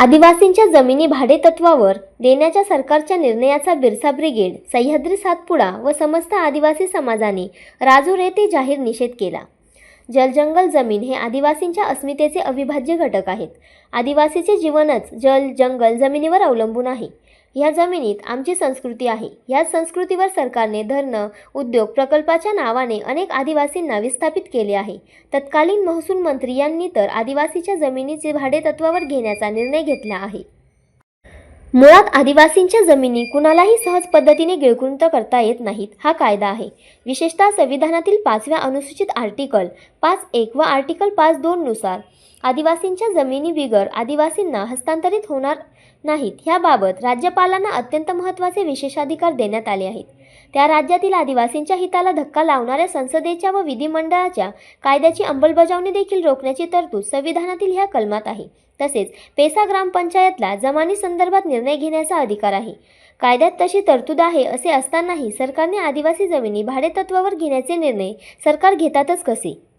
आदिवासींच्या जमिनी भाडेतत्वावर देण्याच्या सरकारच्या निर्णयाचा बिरसा ब्रिगेड सह्याद्री सातपुडा व समस्त आदिवासी समाजाने राजूर येथे जाहीर निषेध केला. जलजंगल जमीन हे आदिवासींच्या अस्मितेचे अविभाज्य घटक आहेत. आदिवासीचे जीवनच जल जंगल जमिनीवर अवलंबून आहे. या जमिनीत आमची संस्कृती आहे. याच संस्कृतीवर सरकारने धरणं उद्योग प्रकल्पाच्या नावाने अनेक आदिवासींना विस्थापित केले आहे. तत्कालीन महसूल मंत्री यांनी तर आदिवासीच्या जमिनीचे भाडेतत्वावर घेण्याचा निर्णय घेतला आहे. मुळात आदिवासींच्या जमिनी कुणालाही सहज पद्धतीने गिळकृंत करता येत नाहीत हा कायदा आहे. विशेषतः संविधानातील पाचव्या अनुसूचित आर्टिकल पाच एक व आर्टिकल पाच दोननुसार आदिवासींच्या जमिनी बिगर आदिवासींना हस्तांतरित होणार नाहीत. ह्याबाबत राज्यपालांना अत्यंत महत्त्वाचे विशेषाधिकार देण्यात आले आहेत. त्या राज्यातील आदिवासींच्या हिताला धक्का लावणाऱ्या संसदेच्या व विधिमंडळाच्या कायद्याची अंमलबजावणी देखील रोखण्याची तरतूद संविधानातील ह्या कलमात आहे. तसेच पेसा ग्रामपंचायतला जमानी संदर्भात निर्णय घेण्याचा अधिकार आहे. कायद्यात तशी तरतूद आहे असे असतानाही सरकारने आदिवासी जमिनी भाडेतत्वावर घेण्याचे निर्णय सरकार घेतातच कसे?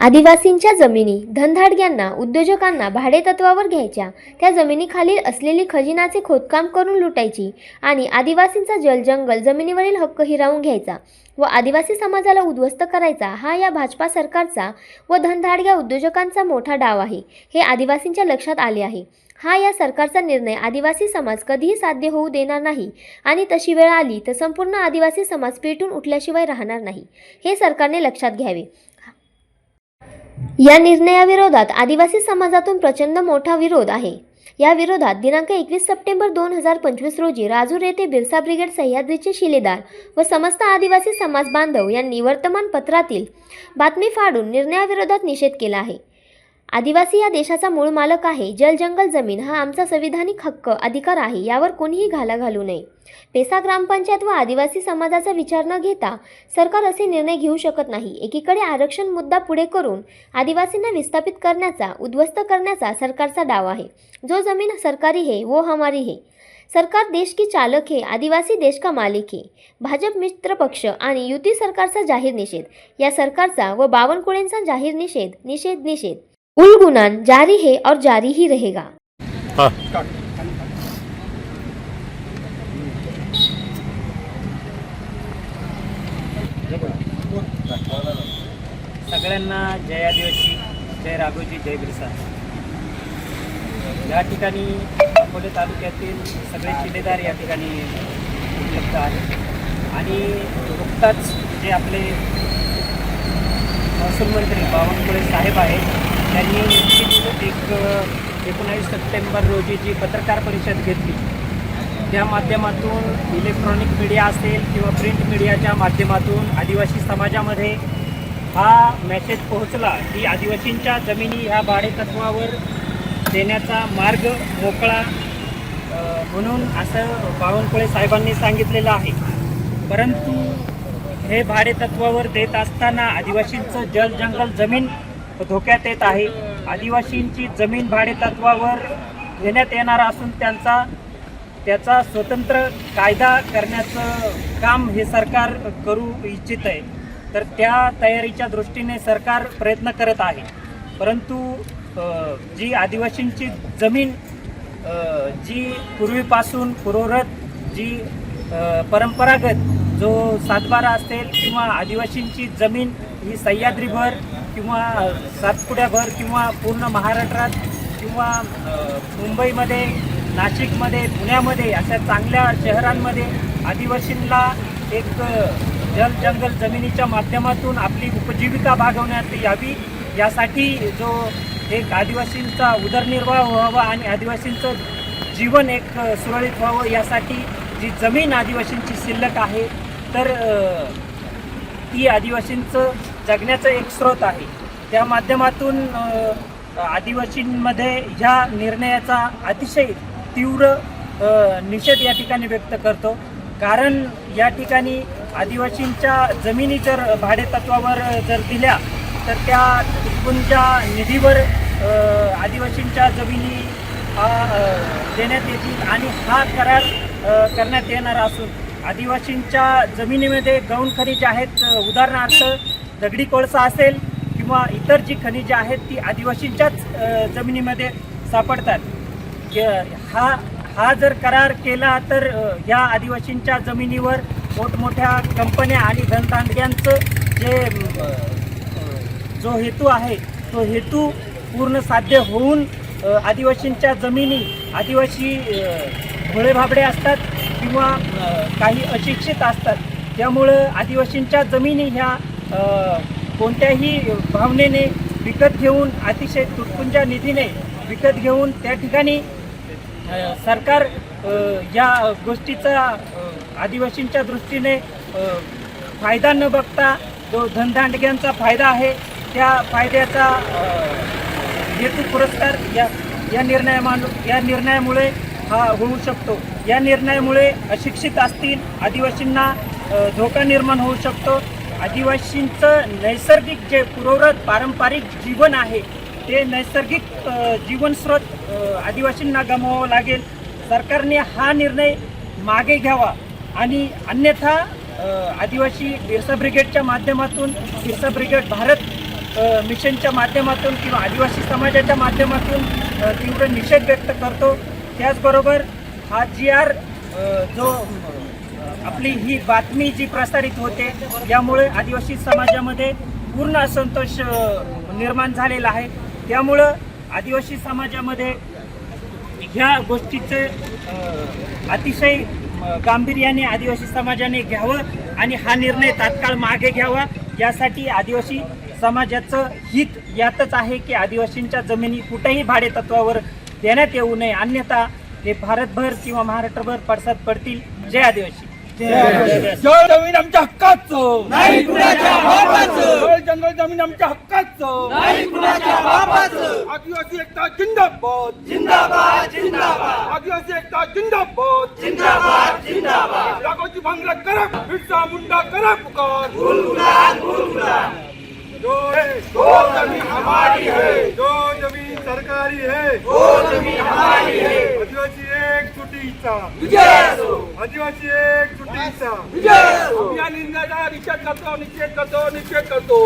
आदिवासींच्या जमिनी धनधाडग्यांना उद्योजकांना भाडेतत्वावर घ्यायच्या. त्या जमिनीखालील असलेली खजिनाचे खोदकाम करून लुटायची आणि आदिवासींचा जलजंगल जमिनीवरील हक्क हिरावून घ्यायचा व आदिवासी समाजाला उद्ध्वस्त करायचा. हा या भाजपा सरकारचा व धनधाडग्या उद्योजकांचा मोठा डाव आहे हे आदिवासींच्या लक्षात आले आहे. हा या सरकारचा निर्णय आदिवासी समाज कधीही साध्य होऊ देणार नाही आणि तशी वेळ आली तर संपूर्ण आदिवासी समाज पेटून उठल्याशिवाय राहणार नाही हे सरकारने लक्षात घ्यावे. या निर्णयाविरोधात आदिवासी समाजातून प्रचंड मोठा विरोध आहे. या विरोधात दिनांक एकवीस सप्टेंबर दोन हजार पंचवीस रोजी राजूर येथे बिरसा ब्रिगेड सह्याद्रीचे शिलेदार व समस्त आदिवासी समाज बांधव यांनी वर्तमानपत्रातील बातमी फाडून निर्णयाविरोधात निषेध केला आहे. आदिवासी या देशाचा मूळ मालक आहे. जलजंगल जमीन हा आमचा संविधानिक हक्क अधिकार आहे यावर कोणीही घाला घालू नये. पेसा ग्रामपंचायत व आदिवासी समाजाचा विचार न घेता सरकार असे निर्णय घेऊ शकत नाही. एकीकडे आरक्षण मुद्दा पुढे करून आदिवासींना विस्थापित करण्याचा उद्ध्वस्त करण्याचा सरकारचा डाव आहे. जो जमीन सरकारी है वो हमारी है. सरकार देश की चालक हे आदिवासी देश का मालिक हे. भाजप मित्र पक्ष आणि युती सरकारचा जाहीर निषेध. या सरकारचा व बावनकुळेंचा जाहीर निषेध निषेध निषेध. उलगुनान जारी है और जारी ही रहेगा। हा। सगळ्यांना जय आदिवासी जय राघोजी जय बिरसा. या ठिकाणी अकोले तालुक्यातील सगळे शिलेदार या ठिकाणी उपलब्ध आहेत. आणि नुकताच जे आपले महसूल मंत्री बावनकुळे साहेब आहेत त्यांनी नुकतीच एक एकोणावीस सप्टेंबर रोजी जी पत्रकार परिषद घेतली त्या माध्यमातून इलेक्ट्रॉनिक मीडिया असेल किंवा प्रिंट मीडियाच्या माध्यमातून आदिवासी समाजामध्ये हा मेसेज पोहोचला की आदिवासींच्या जमिनी ह्या भाडेतत्वावर देण्याचा मार्ग मोकळा म्हणून असं बावनकुळे साहेबांनी सांगितलेलं आहे. परंतु हे भाडेतत्वावर देत असताना आदिवासींचं जल जंगल जमीन धोक्यात येत आहे. आदिवासींची जमीन भाडेतत्वावर घेण्यात येणार असून त्यांचा त्याचा स्वतंत्र कायदा करण्याचं काम हे सरकार करू इच्छित आहे. तर त्या तयारीच्या दृष्टीने सरकार प्रयत्न करत आहे. परंतु जी आदिवासींची जमीन जी पूर्वीपासून पूर्वरत जी परंपरागत जो सातबारा असेल किंवा आदिवासींची जमीन ही सह्याद्रीभर किंवा सातपुड्याभर किंवा पूर्ण महाराष्ट्रात किंवा मुंबईमध्ये नाशिकमध्ये पुण्यामध्ये अशा चांगल्या शहरांमध्ये आदिवासींना एक जल जंगल जमिनीच्या माध्यमातून आपली उपजीविका भागवण्यात यावी. यासाठी जो एक आदिवासींचा उदरनिर्वाह व्हावा आणि आदिवासींचं जीवन एक सुरळीत व्हावं यासाठी जी जमीन आदिवासींची शिल्लक आहे तर ती आदिवासींचं जगण्याचं एक स्रोत आहे. त्या माध्यमातून आदिवासींमध्ये ह्या निर्णयाचा अतिशय तीव्र निषेध या ठिकाणी व्यक्त करतो. कारण या ठिकाणी आदिवासींच्या जमिनी जर भाडेतत्वावर जर दिल्या तर त्या तुटपुंच्या निधीवर आदिवासींच्या जमिनी हा, देण्यात येतील आणि हा करार करण्यात येणार असून आदिवासींच्या जमिनीमध्ये गौण खनिज आहेत. उदाहरणार्थ दगडी कोळसा असेल किंवा इतर जी खनिजे आहेत ती आदिवासींच्याच जमिनीमध्ये सापडतात. हा हा जर करार केला तर या आदिवासींच्या जमिनीवर मोठमोठ्या कंपन्या आणि धनदांडग्यांचं जे जो हेतू आहे तो हेतू पूर्ण साध्य होऊन आदिवासींच्या जमिनी आदिवासी भोळेभाबडे असतात किंवा काही अशिक्षित असतात. त्यामुळं आदिवासींच्या जमिनी ह्या कोणत्याही भावनेने विकत घेऊन अतिशय तुटपुंजा निधीने विकत घेऊन त्या ठिकाणी सरकार या गोष्टीचा आदिवासींच्या दृष्टीने फायदा न बघता जो धनदांडग्यांचा फायदा आहे त्या फायद्याचा हेतू पुरस्कार या या निर्णयामान या निर्णयामुळे हा होऊ शकतो. या निर्णयामुळे अशिक्षित असतील आदिवासींना धोका निर्माण होऊ शकतो. आदिवासींचं नैसर्गिक जे पूर्वरत पारंपरिक जीवन आहे ते नैसर्गिक जीवनस्रोत आदिवासींना गमवावं लागेल. सरकारने हा निर्णय मागे घ्यावा आणि अन्यथा आदिवासी बिरसा ब्रिगेडच्या माध्यमातून बिरसा ब्रिगेड भारत मिशनच्या माध्यमातून किंवा आदिवासी समाजाच्या माध्यमातून तीव्र निषेध व्यक्त करतो. त्याचबरोबर हा जी आर जो आपली ही बातमी जी प्रसारित होते यामुळे आदिवासी समाजामध्ये पूर्ण असंतोष निर्माण झालेला आहे. त्यामुळं आदिवासी समाजामध्ये ह्या गोष्टीचे अतिशय गांभीर्याने आदिवासी समाजाने घ्यावं आणि हा निर्णय तात्काळ मागे घ्यावा. यासाठी आदिवासी समाजाचं हित यातच आहे की आदिवासींच्या जमिनी कुठेही भाडेतत्वावर देण्यात येऊ नये. अन्यथा हे भारतभर किंवा महाराष्ट्रभर पडसाद पडतील. जय आदिवासी. जळ जमीन आमच्या हक्काचं नाही कुणाच्या बापाचं जळ जंगल जमीन आमच्या हक्काचं नाही कुणाच्या बापाचं आदिवासी एकता जिंदाबाद जिंदाबाद जिंदाबाद आदिवासी एकता जिंदाबाद जिंदाबाद जिंदाबाद जागोची भांगला करा बिरसा मुंडा करा पुकार जो जो जमीन हमारी है जो जमीन सरकारी है वो जमीन हमारी है आदिवासी एक सुटीचा आदिवासी एक सुटीचा या निर्णयाचा निषेध करतो निषेध करतो निषेध करतो.